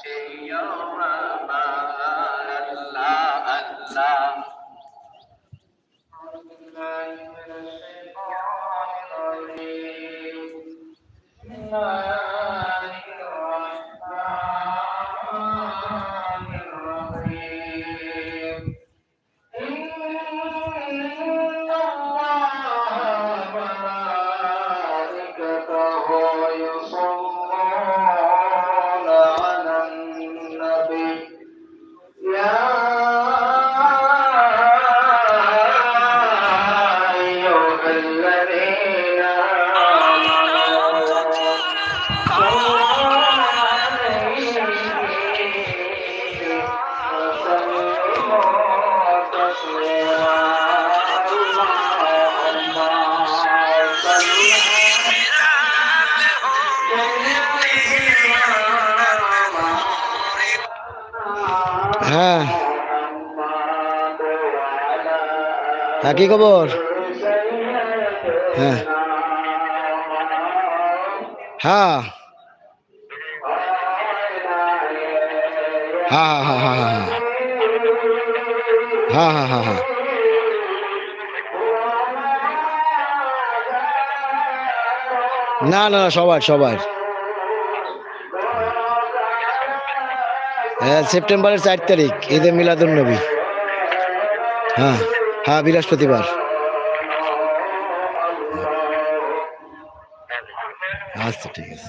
সে হ্যাঁ কি খবর? হ্যাঁ। হ্যাঁ। হ্যাঁ হ্যাঁ হ্যাঁ হ্যাঁ হ্যাঁ হ্যাঁ। হ্যাঁ হ্যাঁ না না না, সবার সবার। হ্যাঁ সেপ্টেম্বরের চার তারিখ, ঈদে মিলাদুল নবী। হ্যাঁ। হ্যাঁ বৃহস্পতিবার। আচ্ছা ঠিক আছে।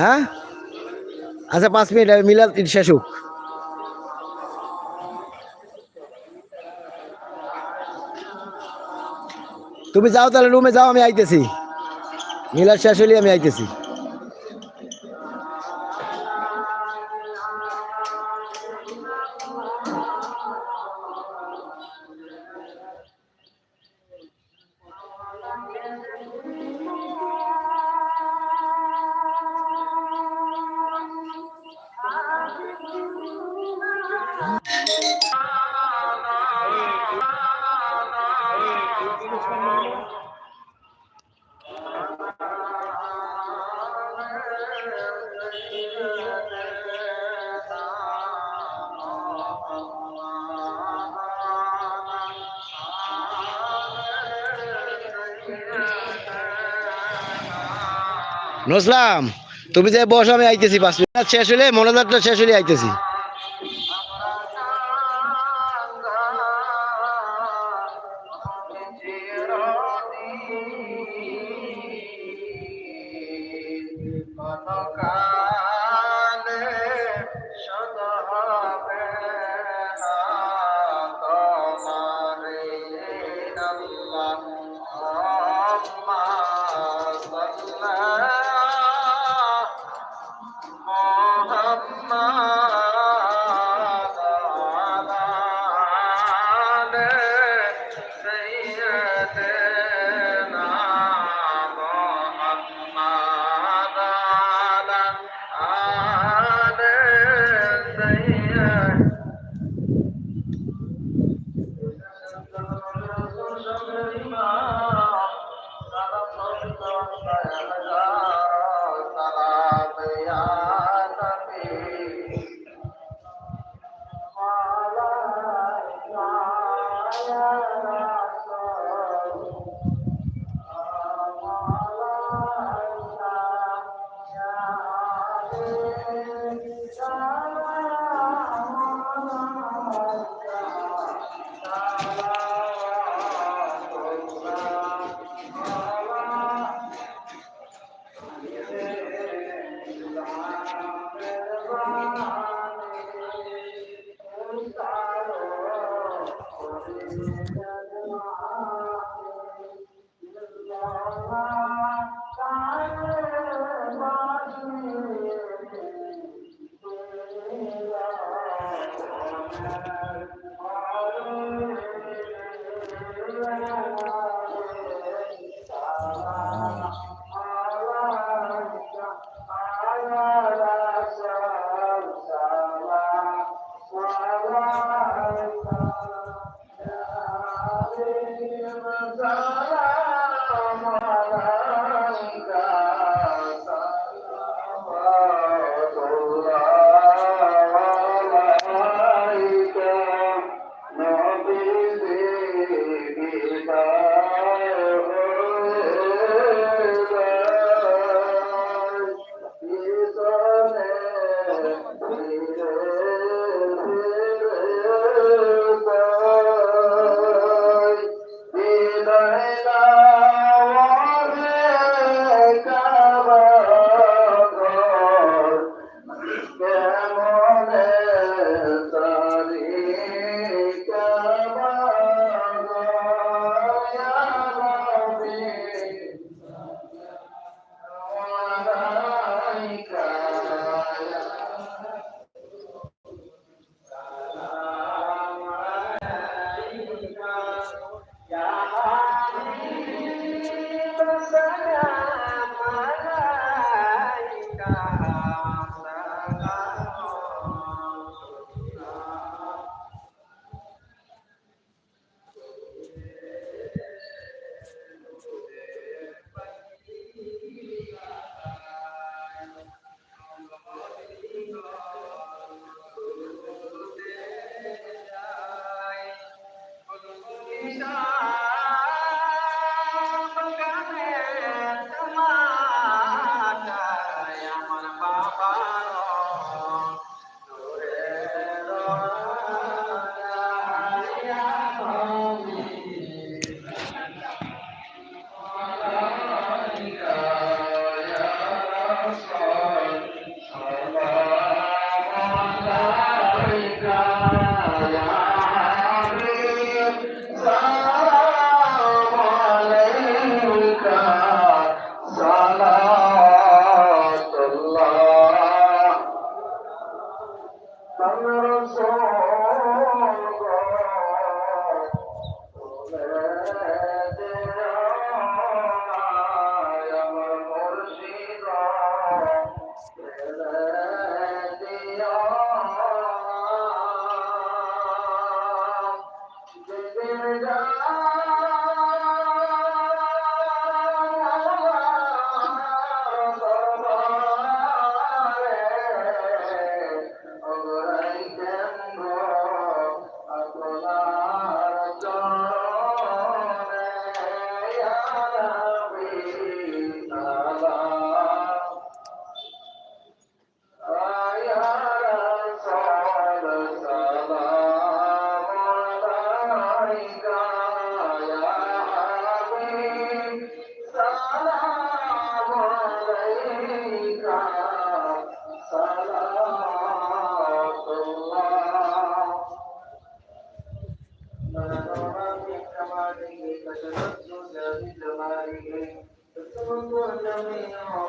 হ্যাঁ? আচ্ছা পাঁচ মিনিট, আমি মিলাদ ঈদ শেষ হোক। তুমি যাও তাহলে রুমে যাও, আমি আইতেছি। মিলাদ শেষ হলে আমি আইতেছি। নসলাম তুমি যে বস আমি আইতেছি পাঁচ মিনিট শেষ হলে মনোজাতটা শেষ হলে আইতেছি। Bye. Tuy.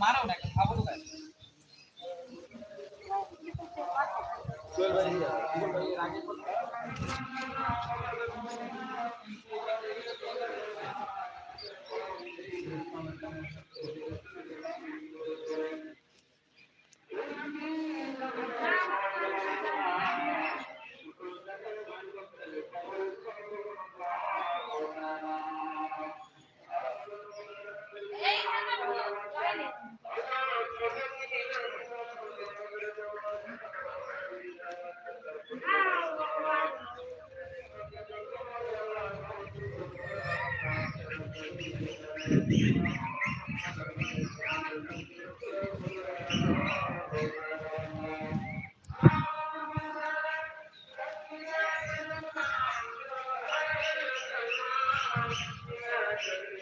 মারাও Thank you.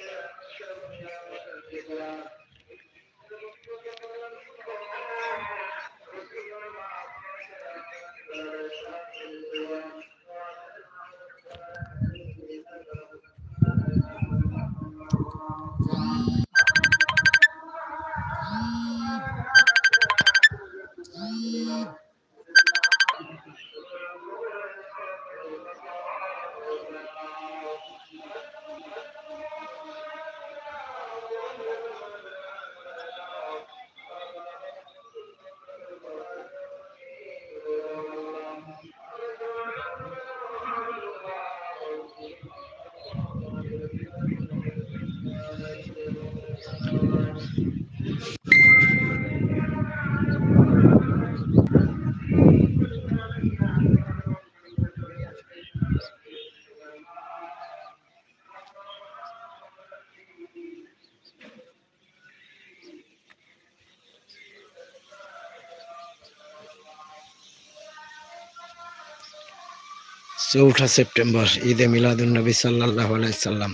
চৌঠা সেপ্টেম্বর, ঈদে মিলাদুন্নবী সাল্লাহ সাল্লাম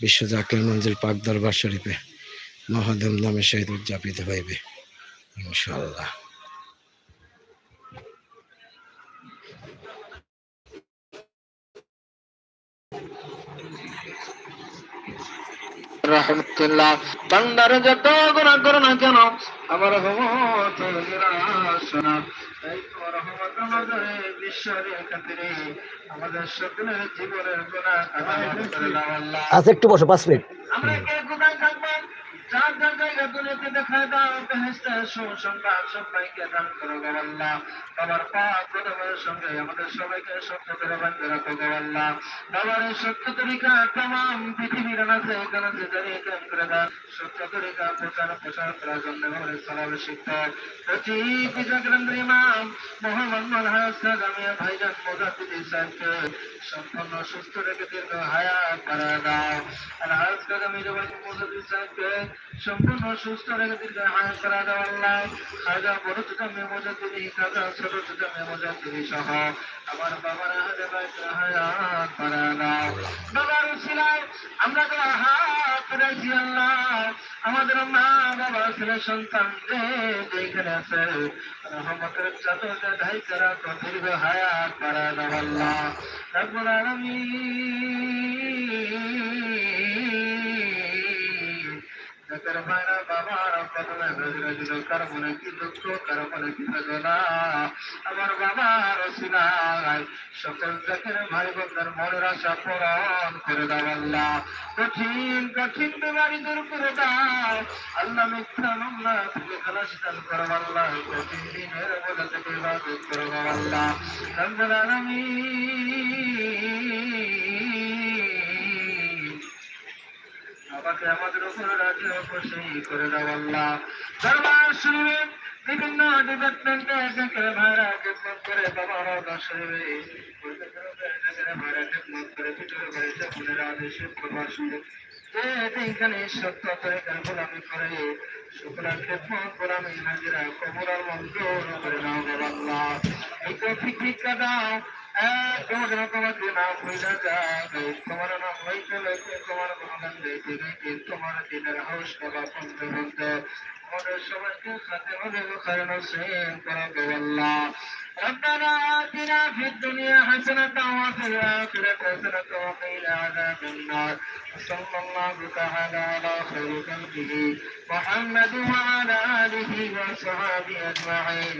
বিশ্ব জাকির মঞ্জিল পাক দরবার শরীফে মহাধুমধামে সহিত উদযাপিত হইবে ইনশাল্লাহ রহমতুল্লাহ। বান্দার যত গুণা করো না কেন আমার রহমত শোনা এই তো রহমত আমাদের বিশ্বের খাতিরে আমাদের সকলের জীবনের গুণা আচ্ছা একটু বসো পাঁচ মিনিট। আমরা কে যার যার জায়গা দুনিয়াতে খায় দাও বেহেস্তের সুসংবাদ সবাইকে দান করো আল্লাহ। বাবার পাক কদমের সঙ্গে আমাদের সবাইকে সত্য করে বান্ধে রাখো আল্লাহ। বাবার এই সত্য তরিকা তাম পৃথিবীর নাচে কানাচে দাঁড়িয়ে কেন করে দান সত্য তরিকা প্রচার, প্রসার করার জন্য আমাদের সালামে শিক্ষক প্রতি পূজা কেন্দ্র ইমাম মোহাম্মদ মনহাস জামিয়া ভাইজান মোজাদ্দিদি সাহেবকে সম্পূর্ণ সুস্থ রেখে দীর্ঘ হায়াত বাড়া দাও। আলহাজ কাদামি জবান মোজাদ্দিদি সাহেবকে সম্পূর্ণ সুস্থ রেখে মোজাদ্দিদি সহ। আমার বাবার বাবার আমরা তো হাত আল্লাহ। আমাদের মা বাবা ছেলে সন্তান যে যেখানে আছে, রহমতের চাদরে ঢাই করা দীর্ঘ হায়াত দাও আল্লাহ। যাদের মায়েরা বাবার কদমে নজরে দিল কার কি দুঃখ কার মনে কি বেদনা আমার বাবার সিনাই সকল জাকের ভাই বোনদের মনের আশা পূরণ করে দাও কঠিন কঠিন বিমারি দূর করে দাও আল্লাহ মিথ্যা মামলা থেকে খালাস দান করো কঠিন দিনের বোঝা থেকে ইবাদত করো আল্লাহ রব্বুল আমাকে আমাদের উপর রাজি খুশি করে দাও আল্লাহ। বিভিন্ন ডিপার্টমেন্টে থেকে ভাড়া খেদমত করে বাবার দর্শনে ভাড়া খেদমত করে ভিতরে করে সকলের আদেশে প্রবাস এইখানে সত্য করে গোলামি করে শুক্রার খেদমত গোলামি হাজিরা কবরার মঞ্জুর করে নাও আল্লাহ এই কফি ভিক্ষা দাও তোমার তোমার নাম হইলা যাবে তোমার নাম হইতে লইতে তোমার গুণগান গাইতে গাইতে তোমার দিনের হাউস বাবা পঞ্চ বলতে আমাদের সবাইকে সাথে হবে খায় নসিব করাবে আল্লাহ ربنا آتنا في الدنيا حسنة وفي الآخرة حسنة وقنا عذاب النار وصلى الله تعالى على خير خلقه محمد وعلى آله وصحبه أجمعين